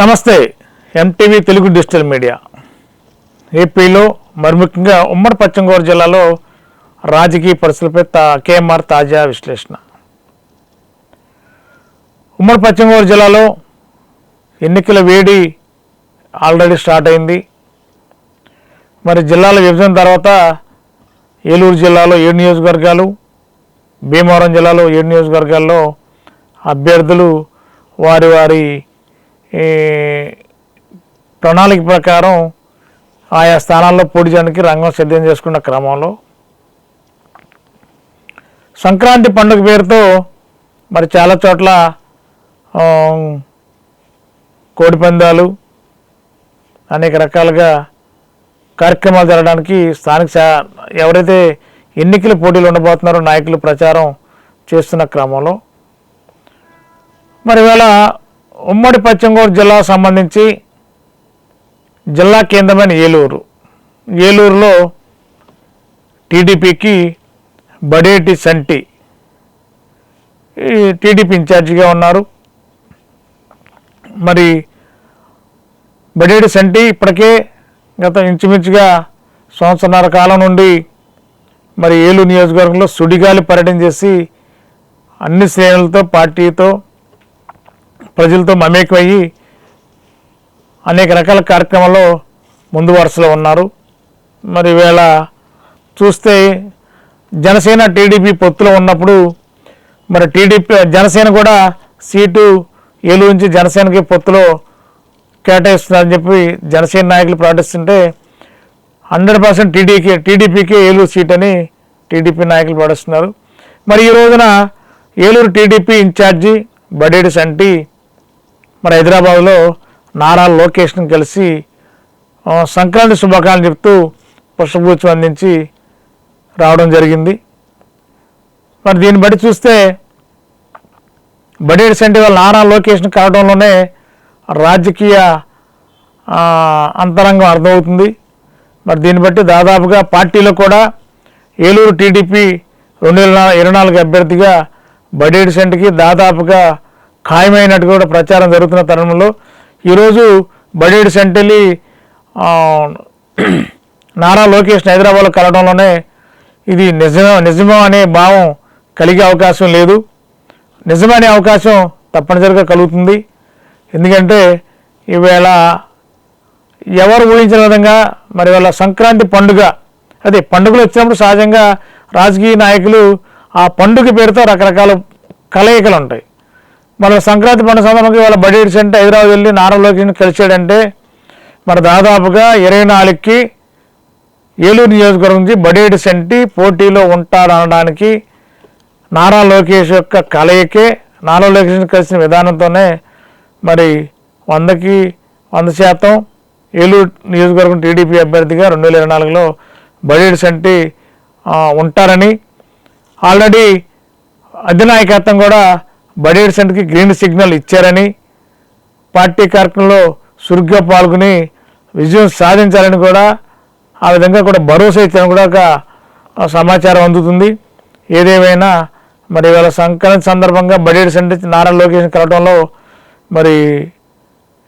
నమస్తే MTV Telugu digital media. ఏపీలో మరి ముఖ్యంగా ఉమ్మడి పశ్చిమ గోదావరి జిల్లాలో రాజకీయ పరిస్థితులపై తా కేఎంఆర్ తాజా విశ్లేషణ. ఉమ్మడి పశ్చిమ గోదావరి జిల్లాలో ఎన్నికల వేడి ఆల్రెడీ స్టార్ట్ అయింది. మరి జిల్లాల విభజన తర్వాత ఏలూరు జిల్లాలో ఏడు నియోజకవర్గాలు భీమవరం జిల్లాలో ఏడు నియోజకవర్గాల్లో అభ్యర్థులు వారి వారి ప్రణాళిక ప్రకారం ఆయా స్థానాల్లో పోటీ చేయడానికి రంగం సిద్ధం చేసుకున్న క్రమంలో సంక్రాంతి పండుగ పేరుతో మరి చాలా చోట్ల కోడిపందాలు అనేక రకాలుగా కార్యక్రమాలు జరగడానికి స్థానిక ఎవరైతే ఎన్నికల పోటీలు ఉండబోతున్నారో నాయకులు ప్రచారం చేస్తున్న క్రమంలో. మరి ఇవాళ ఉమ్మడి పశ్చిమ జిల్లా జిల్లాకు సంబంధించి జిల్లా కేంద్రమైన ఏలూరు. ఏలూరులో టీడీపీకి బడేటి సంటి ఈ టీడీపీ ఇన్ఛార్జిగా ఉన్నారు. మరి బడేటి సంటి ఇప్పటికే గత ఇంచుమించుగా సంవత్సరన్నర కాలం నుండి మరి ఏలూరు నియోజకవర్గంలో సుడిగాలి పర్యటన చేసి అన్ని శ్రేణులతో పార్టీతో ప్రజలతో మమేకమయ్యి అనేక రకాల కార్యక్రమాల్లో ముందు వరుసలో ఉన్నారు. మరి వేళ చూస్తే జనసేన టీడీపీ పొత్తులో ఉన్నప్పుడు మరి టీడీపీ జనసేన కూడా సీటు ఏలూరు నుంచి జనసేనకి పొత్తులో కేటాయిస్తున్నారని చెప్పి జనసేన నాయకులు ప్రకటిస్తుంటే హండ్రెడ్ పర్సెంట్ టీడీకి టీడీపీకి ఏలూరు సీట్ అని టీడీపీ నాయకులు ప్రకటిస్తున్నారు మరి ఈ రోజున ఏలూరు టీడీపీ ఇన్ఛార్జి బడేడి సంటి మరి హైదరాబాద్లో నారా లోకేష్ని కలిసి సంక్రాంతి శుభాకాంక్షలు చెప్తూ పుష్పగుచ్చం అందించి రావడం జరిగింది. మరి దీన్ని బట్టి చూస్తే బడేడి సెంటివల్ నారా లోకేష్ని కలవడంలోనే రాజకీయ అంతరంగం అర్థమవుతుంది. మరి దీన్ని బట్టి దాదాపుగా పార్టీలో కూడా ఏలూరు టీడీపీ రెండు వేల ఇరవై నాలుగు అభ్యర్థిగా బడేడ్ సెంట్కి దాదాపుగా ఖాయమైనట్టు కూడా ప్రచారం జరుగుతున్న తరుణంలో ఈరోజు బడేడు సెంటెల్లి నారా లోకేష్ హైదరాబాద్లో కలవడంలోనే ఇది నిజం నిజమో అనే భావం కలిగే అవకాశం లేదు. నిజమనే అవకాశం తప్పనిసరిగా కలుగుతుంది. ఎందుకంటే ఈవేళ ఎవరు ఊహించిన విధంగా మరి వాళ్ళ సంక్రాంతి పండుగ అదే పండుగలు వచ్చినప్పుడు సహజంగా రాజకీయ నాయకులు ఆ పండుగ పేరుతో రకరకాల కలయికలు ఉంటాయి. మన సంక్రాంతి పండుగ సందర్భంగా వాళ్ళ బడేడ్ సెంటర్ హైదరాబాద్ వెళ్ళి నారాలోకి కలిసాడంటే మరి దాదాపుగా ఇరవై నాలుగుకి ఏలూరు నియోజకవర్గం నుంచి బడేడ్ సెంటి పోటీలో ఉంటాడనడానికి నారా లోకేష్ యొక్క కలయికే నారా లోకేష్ కలిసిన విధానంతోనే మరి వందకి వంద శాతం ఏలూరు నియోజకవర్గం టీడీపీ అభ్యర్థిగా రెండు వేల ఇరవై నాలుగులో బడేడ్ సెంటి ఉంటారని. ఆల్రెడీ అధినాయకత్వం కూడా బడేటి సెంట్కి గ్రీన్ సిగ్నల్ ఇచ్చారని పార్టీ కార్యక్రమంలో చురుగ్గా పాల్గొని విజయం సాధించాలని కూడా ఆ విధంగా కూడా భరోసా ఇచ్చారని కూడా ఒక సమాచారం అందుతుంది. ఏదేమైనా మరి ఇవాళ సంక్రాంతి సందర్భంగా బడేడ్ సెంటర్ నారా లోకేష్ కలవడంలో మరి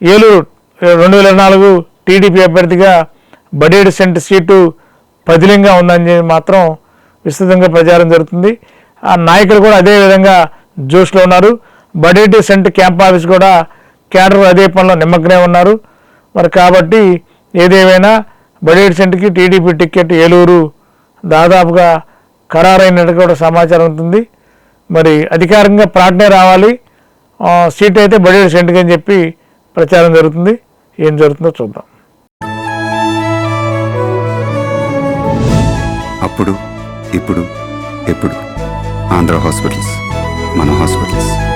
ఏలూరు రెండు వేల నాలుగు టీడీపీ అభ్యర్థిగా బడేడ్ సెంట్ సీటు పదిలంగా ఉందని మాత్రం విస్తృతంగా ప్రచారం జరుగుతుంది. ఆ నాయకులు కూడా అదేవిధంగా జోష్లో ఉన్నారు. బడేటి సెంట్ క్యాంప్ ఆఫీస్ కూడా క్యాడర్ అదే పనిలో నిమగ్నమై ఉన్నారు. మరి కాబట్టి ఏదేమైనా బడేటి సెంట్కి టీడీపీ టికెట్ ఏలూరు దాదాపుగా ఖరారైనట్టు కూడా సమాచారం ఉంటుంది. మరి అధికారంగా ప్రాట్నే రావాలి. సీట్ అయితే బడేటి సెంట్కి అని చెప్పి ప్రచారం జరుగుతుంది. ఏం జరుగుతుందో చూద్దాం. అప్పుడు ఇప్పుడు ఎప్పుడు? ఆంధ్ర హాస్పిటల్స్. マナハスです。